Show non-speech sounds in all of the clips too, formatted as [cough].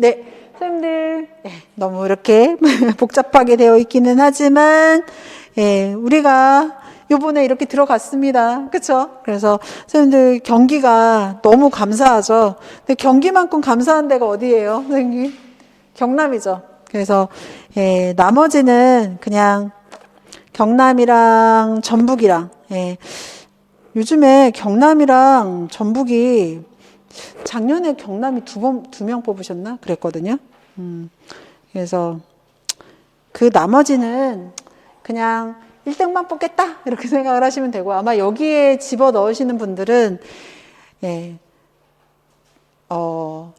네, 선생님들 네, 너무 이렇게 [laughs] 복잡하게 되어 있기는 하지만 예, 우리가 요번에 이렇게 들어갔습니다. 그렇죠? 그래서 선생님들 경기가 너무 감사하죠. 근데 경기만큼 감사한 데가 어디예요, 선생님? 경남이죠. 그래서 예, 나머지는 그냥 경남이랑 전북이랑 예, 요즘에 경남이랑 전북이 작년에 경남이 두 번 두 명 뽑으셨나? 그랬거든요. 음, 그래서 그 나머지는 그냥 1등만 뽑겠다! 이렇게 [laughs] 생각을 하시면 되고 아마 여기에 집어 넣으시는 분들은 예, 어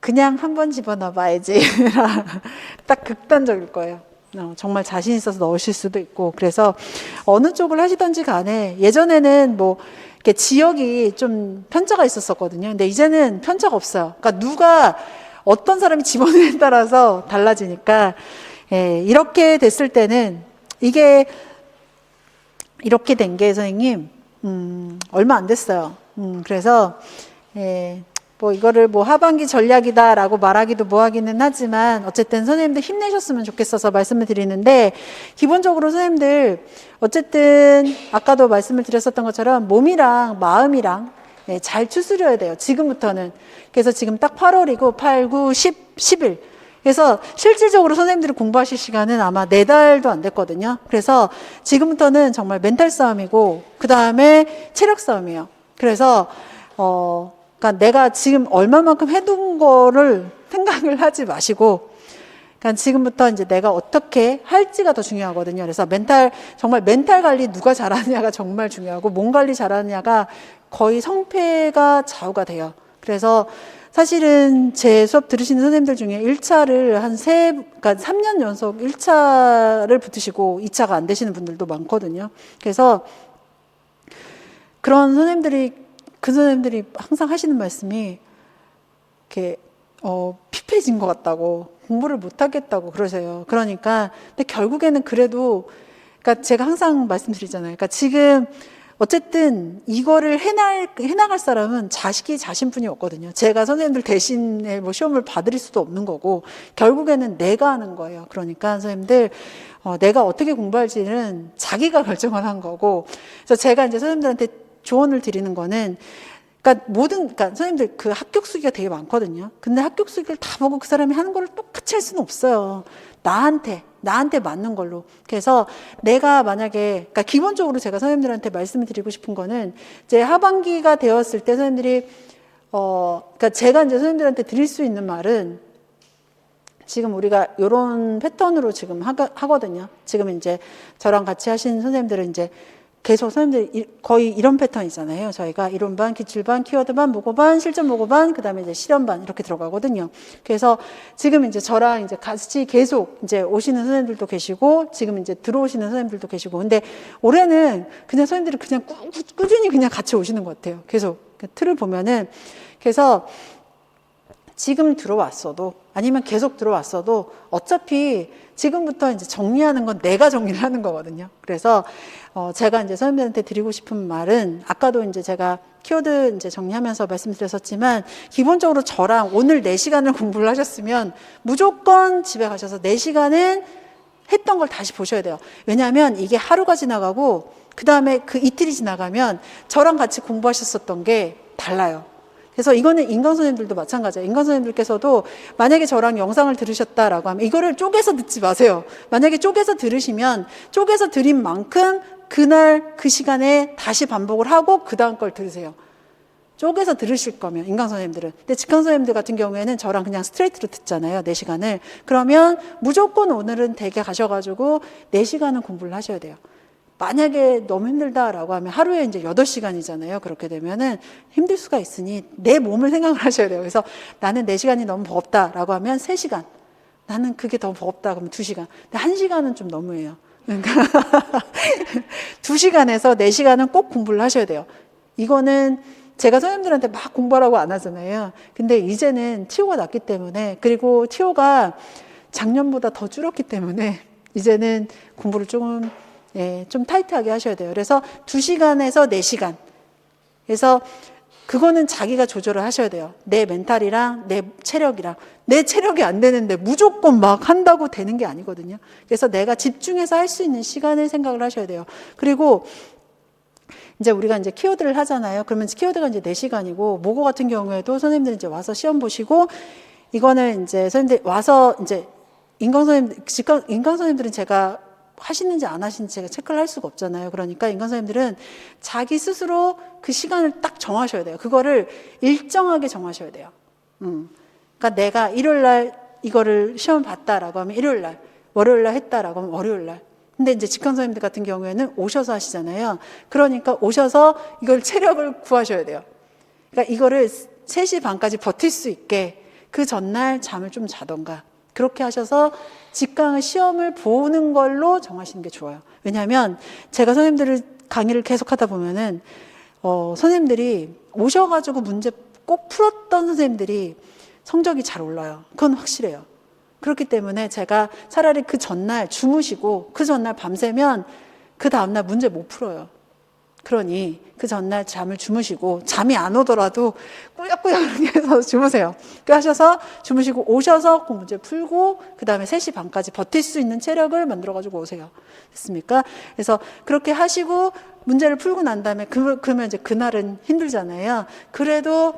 그냥 한 번 집어 넣어봐야지. [laughs] 딱 극단적일 거예요. 어, 정말 자신 있어서 넣으실 수도 있고 그래서 어느 쪽을 하시던지 간에 예전에는 뭐 이렇게 지역이 좀 편차가 있었었거든요. 근데 이제는 편차가 없어요. 그러니까 누가 어떤 사람이 집어넣에 [laughs] 따라서 달라지니까 예, 이렇게 됐을 때는 이게 이렇게 된 게 선생님 음, 얼마 안 됐어요. 음, 그래서 예, 뭐 이거를 뭐 하반기 전략이다라고 말하기도 뭐하기는 하지만 어쨌든 선생님들 힘내셨으면 좋겠어서 말씀을 드리는데 기본적으로 선생님들 어쨌든 아까도 말씀을 드렸었던 것처럼 몸이랑 마음이랑 예, 잘 추스려야 돼요. 지금부터는. 그래서 지금 딱 8월이고 8, 9, 10, 11. 그래서 실질적으로 선생님들이 공부하실 시간은 아마 네 달도 안 됐거든요. 그래서 지금부터는 정말 멘탈 싸움이고 그 다음에 체력 싸움이에요. 그래서 어 그러니까 내가 지금 얼마만큼 해둔 거를 생각을 하지 마시고 그러니까 지금부터 이제 내가 어떻게 할지가 더 중요하거든요. 그래서 멘탈 정말 멘탈 관리 누가 잘하느냐가 정말 중요하고 몸 관리 잘하느냐가 거의 성패가 좌우가 돼요. 그래서 사실은 제 수업 들으시는 선생님들 중에 1차를 한 세, 그러니까 3년 연속 1차를 붙으시고 2차가 안 되시는 분들도 많거든요. 그래서 그런 선생님들이, 그 선생님들이 항상 하시는 말씀이 이렇게, 어, 피폐해진 것 같다고, 공부를 못 하겠다고 그러세요. 그러니까, 근데 결국에는 그래도, 그러니까 제가 항상 말씀드리잖아요. 그러니까 지금 어쨌든 이거를 해날, 해나갈 사람은 자식이 자신뿐이 없거든요. 제가 선생님들 대신에 뭐 시험을 받을 수도 없는 거고, 결국에는 내가 하는 거예요. 그러니까 선생님들, 어, 내가 어떻게 공부할지는 자기가 [laughs] 결정을 한 거고, 그래서 제가 이제 선생님들한테 조언을 드리는 거는, 그러니까 모든, 그러니까 선생님들 그 합격 수기가 되게 많거든요. 근데 합격 수기를 다 보고 그 사람이 하는 거를 똑같이 할 수는 없어요. 나한테, 나한테 맞는 걸로. 그래서 내가 만약에, 그러니까 기본적으로 제가 선생님들한테 말씀을 드리고 싶은 거는 이제 하반기가 되었을 때 선생님들이, 어, 그러니까 제가 이제 선생님들한테 드릴 수 있는 말은 지금 우리가 이런 패턴으로 지금 하거든요. 지금 이제 저랑 같이 하신 선생님들은 이제 계속 선생님들 거의 이런 패턴이잖아요. 저희가 이론반, 기출반, 키워드반, 모고반, 실전 모고반, 그 다음에 이제 실험반 이렇게 들어가거든요. 그래서 지금 이제 저랑 이제 같이 계속 이제 오시는 선생님들도 계시고 지금 이제 들어오시는 선생님들도 계시고 근데 올해는 그냥 선생님들이 그냥 꾸, 꾸준히 그냥 같이 오시는 것 같아요. 계속 그 틀을 보면은 그래서 지금 들어왔어도 아니면 계속 들어왔어도 어차피 지금부터 이제 정리하는 건 내가 정리를 하는 거거든요. 그래서 어 제가 이제 선생님들한테 드리고 싶은 말은 아까도 이제 제가 키워드 이제 정리하면서 말씀드렸었지만 기본적으로 저랑 오늘 4시간을 [laughs] 공부를 하셨으면 무조건 집에 가셔서 4시간은 했던 걸 다시 보셔야 돼요. 왜냐하면 이게 하루가 지나가고 그 다음에 그 이틀이 지나가면 저랑 같이 공부하셨었던 게 달라요. 그래서 이거는 인간 선생님들도 마찬가지예요. 인간 선생님들께서도 만약에 저랑 영상을 들으셨다라고 하면 이거를 쪼개서 듣지 마세요. 만약에 쪼개서 들으시면 쪼개서 들인 만큼 그날 그 시간에 다시 반복을 하고 그 다음 걸 들으세요. 쪼개서 들으실 거면 인강 선생님들은 근데 직강 선생님들 같은 경우에는 저랑 그냥 스트레이트로 듣잖아요 4시간을 그러면 무조건 오늘은 댁에 가셔가지고 4시간은 공부를 하셔야 돼요 만약에 너무 힘들다라고 하면 하루에 이제 8시간이잖아요. 그렇게 되면은 힘들 수가 있으니 내 몸을 생각을 [laughs] 하셔야 돼요. 그래서 나는 4시간이 너무 버겁다라고 하면 3시간. 나는 그게 더 버겁다 그러면 2시간. 근데 1시간은 좀 너무해요. 그러니까 [laughs] 2시간에서 4시간은 꼭 공부를 하셔야 돼요. 이거는 제가 선생님들한테 막 공부하라고 안 하잖아요. 근데 이제는 티오가 났기 때문에 그리고 티오가 작년보다 더 줄었기 때문에 이제는 공부를 조금 예, 좀 타이트하게 하셔야 돼요. 그래서 2시간에서 4시간. 그래서 그거는 자기가 조절을 하셔야 돼요. 내 멘탈이랑 내 체력이랑 내 체력이 안 되는데 무조건 막 한다고 되는 게 아니거든요. 그래서 내가 집중해서 할 수 있는 시간을 생각을 하셔야 돼요. 그리고 이제 우리가 이제 키워드를 하잖아요. 그러면 키워드가 이제 4시간이고 모고 같은 경우에도 선생님들이 이제 와서 시험 보시고 이거는 이제 선생님들 와서 이제 인강 선생님 직강 인강 선생님들은 제가 하시는지 안 하시는지 제가 체크를 할 수가 없잖아요. 그러니까 인간 선생님들은 자기 스스로 그 시간을 딱 정하셔야 돼요. 그거를 일정하게 정하셔야 돼요. 음. 그러니까 내가 일요일 날 이거를 시험 봤다라고 하면 일요일 날, 월요일 날 했다라고 하면 월요일 날. 근데 이제 직강 선생님들 같은 경우에는 오셔서 하시잖아요. 그러니까 오셔서 이걸 체력을 구하셔야 돼요. 그러니까 이거를 3시 반까지 버틸 수 있게 그 전날 잠을 좀 자던가 그렇게 하셔서 직강 시험을 보는 걸로 정하시는 게 좋아요. 왜냐하면 제가 선생님들을 강의를 계속 하다 보면은 어, 선생님들이 오셔가지고 문제 꼭 풀었던 선생님들이 성적이 잘 올라요. 그건 확실해요. 그렇기 때문에 제가 차라리 그 전날 주무시고 그 전날 밤새면 그 다음날 문제 못 풀어요. 그러니 그 전날 잠을 주무시고 잠이 안 오더라도 꾸역꾸역 [laughs] 해서 주무세요. 그 하셔서 주무시고 오셔서 그 문제 풀고 그 다음에 3시 반까지 버틸 수 있는 체력을 만들어 가지고 오세요. 됐습니까? 그래서 그렇게 하시고 문제를 풀고 난 다음에 그, 그러면 이제 그날은 힘들잖아요. 그래도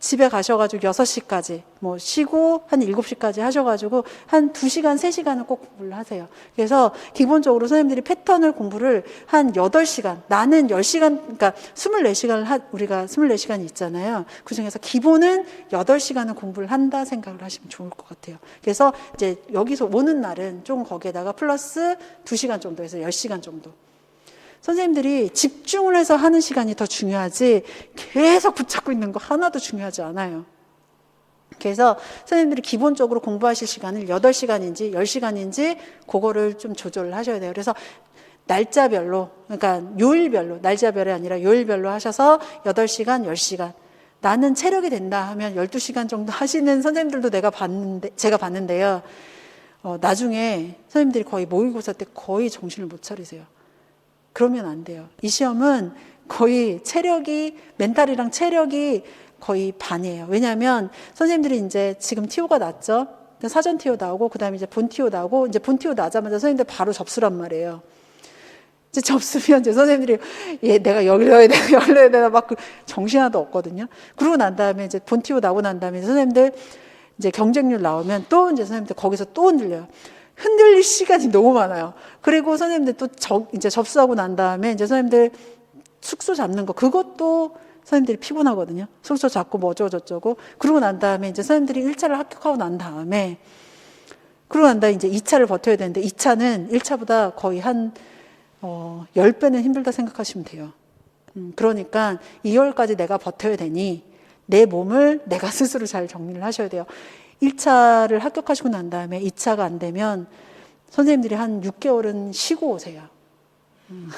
집에 가셔가지고 6시까지 뭐 쉬고 한 7시까지 하셔가지고 한 2시간, 3시간은 꼭 공부를 하세요. 그래서 기본적으로 선생님들이 패턴을 공부를 한 8시간, 나는 10시간, 그러니까 24시간을 하, 우리가 24시간이 있잖아요. 그 중에서 기본은 8시간은 공부를 한다 생각을 하시면 좋을 것 같아요. 그래서 이제 여기서 오는 날은 좀 거기에다가 플러스 2시간 정도 해서 10시간 정도. 선생님들이 집중을 해서 하는 시간이 더 중요하지 계속 붙잡고 있는 거 하나도 중요하지 않아요. 그래서 선생님들이 기본적으로 공부하실 시간을 8시간인지 10시간인지 그거를 좀 조절을 하셔야 돼요. 그래서 날짜별로, 그러니까 요일별로, 날짜별이 아니라 요일별로 하셔서 8시간, 10시간. 나는 체력이 된다 하면 12시간 정도 하시는 선생님들도 내가 봤는데, 제가 봤는데요. 어, 나중에 선생님들이 거의 모의고사 때 거의 정신을 못 차리세요. 그러면 안 돼요. 이 시험은 거의 체력이 멘탈이랑 체력이 거의 반이에요. 왜냐하면 선생님들이 이제 지금 티오가 났죠. 사전 티오 나오고 그 다음에 이제 본 티오 나오고 이제 본 티오 나자마자 선생님들 바로 접수란 말이에요. 이제 접수면 이제 선생님들이 얘 내가 열려야 되나 열려야 되나 막 그 정신 하나도 없거든요. 그러고 난 다음에 이제 본 티오 나오고 난 다음에 선생님들 이제 경쟁률 나오면 또 이제 선생님들 거기서 또 흔들려요. 흔들릴 시간이 너무 많아요. 그리고 선생님들 또 저, 이제 접수하고 난 다음에 이제 선생님들 숙소 잡는 거 그것도 선생님들이 피곤하거든요. 숙소 잡고 뭐 어쩌고저쩌고. 그러고 난 다음에 이제 선생님들이 1차를 합격하고 난 다음에 그러고 난 다음에 이제 2차를 버텨야 되는데 2차는 1차보다 거의 한 어, 10배는 힘들다 생각하시면 돼요. 음, 그러니까 2월까지 내가 버텨야 되니 내 몸을 내가 [laughs] 스스로 잘 정리를 하셔야 돼요. 1차를 합격하시고 난 다음에 2차가 안 되면 선생님들이 한 6개월은 쉬고 오세요. 음.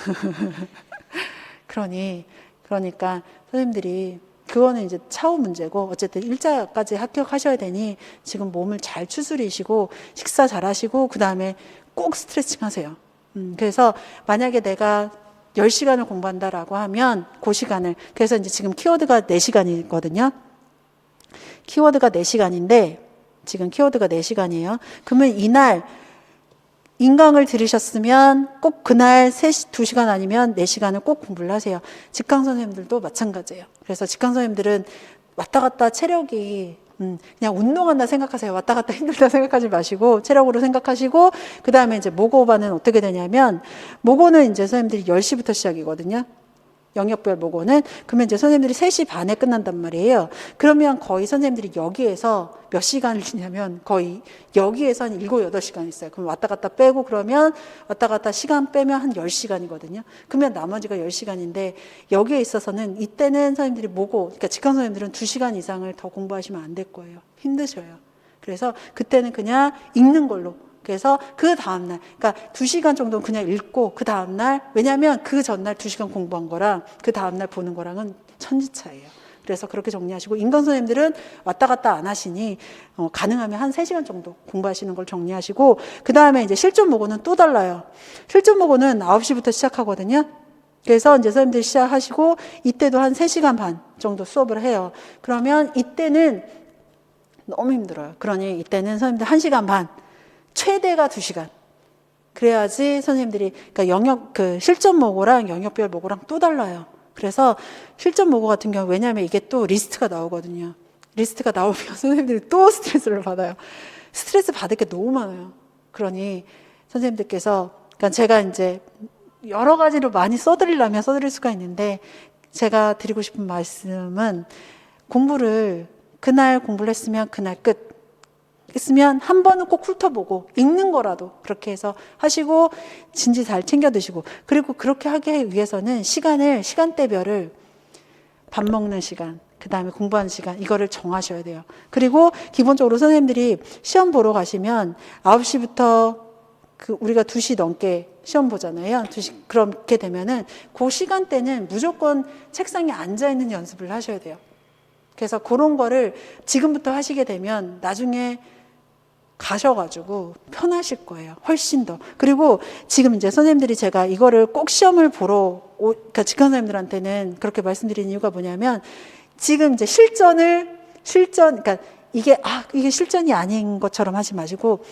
[laughs] 그러니, 그러니까 선생님들이 그거는 이제 차후 문제고 어쨌든 1차까지 합격하셔야 되니 지금 몸을 잘 추스리시고 식사 잘 하시고 그 다음에 꼭 스트레칭 하세요. 음, 그래서 만약에 내가 10시간을 공부한다라고 하면 그 시간을 그래서 이제 지금 키워드가 4시간이거든요. 키워드가 4시간인데 지금 키워드가 4시간이에요. 그러면 이날 인강을 들으셨으면 꼭 그날 3시, 2시간 아니면 4시간을 꼭 공부를 하세요. 직강 선생님들도 마찬가지예요. 그래서 직강 선생님들은 왔다 갔다 체력이 음, 그냥 운동한다 생각하세요. 왔다 갔다 힘들다 생각하지 마시고 체력으로 생각하시고 그 다음에 이제 모고반은 어떻게 되냐면 모고는 이제 선생님들이 10시부터 시작이거든요. 영역별 모고는 그러면 이제 선생님들이 3시 반에 끝난단 말이에요. 그러면 거의 선생님들이 여기에서 몇 시간을 지냐면 거의 여기에서 한 7, 8시간 있어요. 그럼 왔다 갔다 빼고 그러면 왔다 갔다 시간 빼면 한 10시간이거든요. 그러면 나머지가 10시간인데 여기에 있어서는 이때는 선생님들이 모고 그러니까 직관 선생님들은 2시간 이상을 더 공부하시면 안 될 거예요. 힘드셔요. 그래서 그때는 그냥 읽는 걸로 그래서 그 다음날, 그러니까 두 시간 정도는 그냥 읽고 그 다음날, 왜냐하면 그 전날 두 시간 공부한 거랑 그 다음날 보는 거랑은 천지 차이예요. 그래서 그렇게 정리하시고 인간 선생님들은 왔다 갔다 안 하시니 어, 가능하면 한 세시간 정도 공부하시는 걸 정리하시고 그 다음에 이제 실전 모고는 또 달라요. 실전 모고는 9시부터 시작하거든요. 그래서 이제 선생님들 시작하시고 이때도 한 3시간 반 정도 수업을 해요. 그러면 이때는 너무 힘들어요. 그러니 이때는 선생님들 1시간 반, 최대가 2시간. 그래야지 선생님들이 그러니까 영역 그 실전 모고랑 영역별 모고랑 또 달라요. 그래서 실전 모고 같은 경우 왜냐하면 이게 또 리스트가 나오거든요. 리스트가 나오면 [laughs] 선생님들이 또 스트레스를 받아요. 스트레스 받을 게 너무 많아요. 그러니 선생님들께서 그러니까 제가 이제 여러 가지로 많이 써드리려면 써드릴 수가 있는데 제가 드리고 싶은 말씀은 공부를 그날 공부를 했으면 그날 끝 있으면 한 번은 꼭 훑어보고 읽는 거라도 그렇게 해서 하시고 진지 잘 챙겨 드시고 그리고 그렇게 하기 위해서는 시간을 시간대별을 밥 먹는 시간 그 다음에 공부하는 시간 이거를 정하셔야 돼요. 그리고 기본적으로 선생님들이 시험 보러 가시면 9시부터 그 우리가 2시 넘게 시험 보잖아요. 2시 그렇게 되면은 그 시간대는 무조건 책상에 앉아 있는 연습을 하셔야 돼요. 그래서 그런 거를 지금부터 하시게 되면 나중에 가셔가지고 편하실 거예요. 훨씬 더. 그리고 지금 이제 선생님들이 제가 이거를 꼭 시험을 보러, 오, 그러니까 직관 선생님들한테는 그렇게 말씀드리는 이유가 뭐냐면 지금 이제 실전을, 실전, 그러니까 이게, 아, 이게 실전이 아닌 것처럼 하지 마시고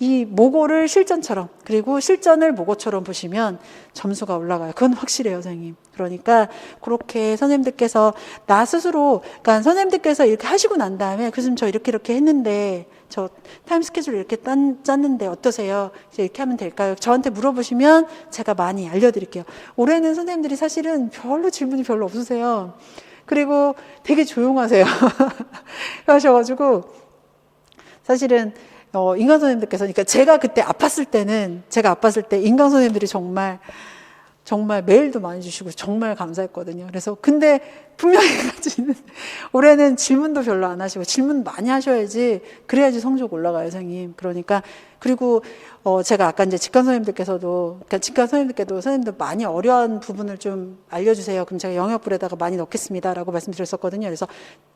이 모고를 실전처럼 그리고 실전을 모고처럼 보시면 점수가 올라가요. 그건 확실해요, 선생님. 그러니까 그렇게 선생님들께서 나 스스로 그러니까 선생님들께서 이렇게 하시고 난 다음에 교수님 저 이렇게 이렇게 했는데 저 타임 스케줄 이렇게 짠, 짰는데 어떠세요? 이제 이렇게 하면 될까요? 저한테 물어보시면 제가 많이 알려드릴게요. 올해는 선생님들이 사실은 별로 질문이 별로 없으세요. 그리고 되게 조용하세요. [laughs] 하셔가지고 사실은 어, 인강 선생님들께서, 그러니까 제가 그때 아팠을 때는, 제가 아팠을 때 인강 선생님들이 정말, 정말 메일도 많이 주시고 정말 감사했거든요. 그래서, 근데 분명히 [laughs] 가지는 올해는 질문도 별로 안 하시고 질문 많이 하셔야지, 그래야지 성적 올라가요, 선생님. 그러니까, 그리고, 어, 제가 아까 이제 직관 선생님들께서도, 그러니까 직관 선생님들께도 선생님들 많이 어려운 부분을 좀 알려 주세요. 그럼 제가 영역불에다가 많이 넣겠습니다. 라고 말씀드렸었거든요. 그래서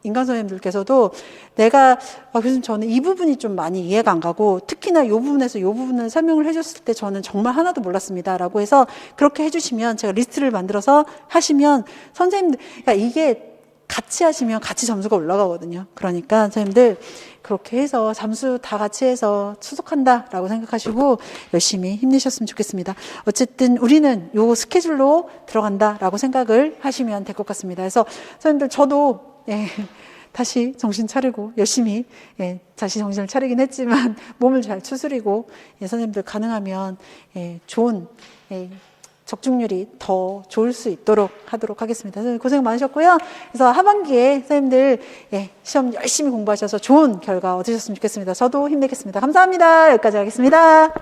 인간 선생님들께서도 내가, 아, 교수님 저는 이 부분이 좀 많이 이해가 안 가고 특히나 이 부분에서 이 부분을 설명을 해 줬을 때 저는 정말 하나도 몰랐습니다. 라고 해서 그렇게 해 주시면 제가 리스트를 만들어서 하시면 선생님들, 그러니까 이게 같이 하시면 같이 점수가 올라가거든요. 그러니까 선생님들 그렇게 해서 잠수 다 같이 해서 추석한다라고 생각하시고 열심히 힘내셨으면 좋겠습니다. 어쨌든 우리는 요 스케줄로 들어간다라고 생각을 하시면 될 것 같습니다. 그래서 선생님들 저도 예, 다시 정신 차리고 열심히 예, 다시 정신을 차리긴 했지만 몸을 잘 추스리고 예, 선생님들 가능하면 예, 좋은 예, 적중률이 더 좋을 수 있도록 하도록 하겠습니다. 고생 많으셨고요. 그래서 하반기에 선생님들 예, 시험 열심히 공부하셔서 좋은 결과 얻으셨으면 좋겠습니다. 저도 힘내겠습니다. 감사합니다. 여기까지 하겠습니다.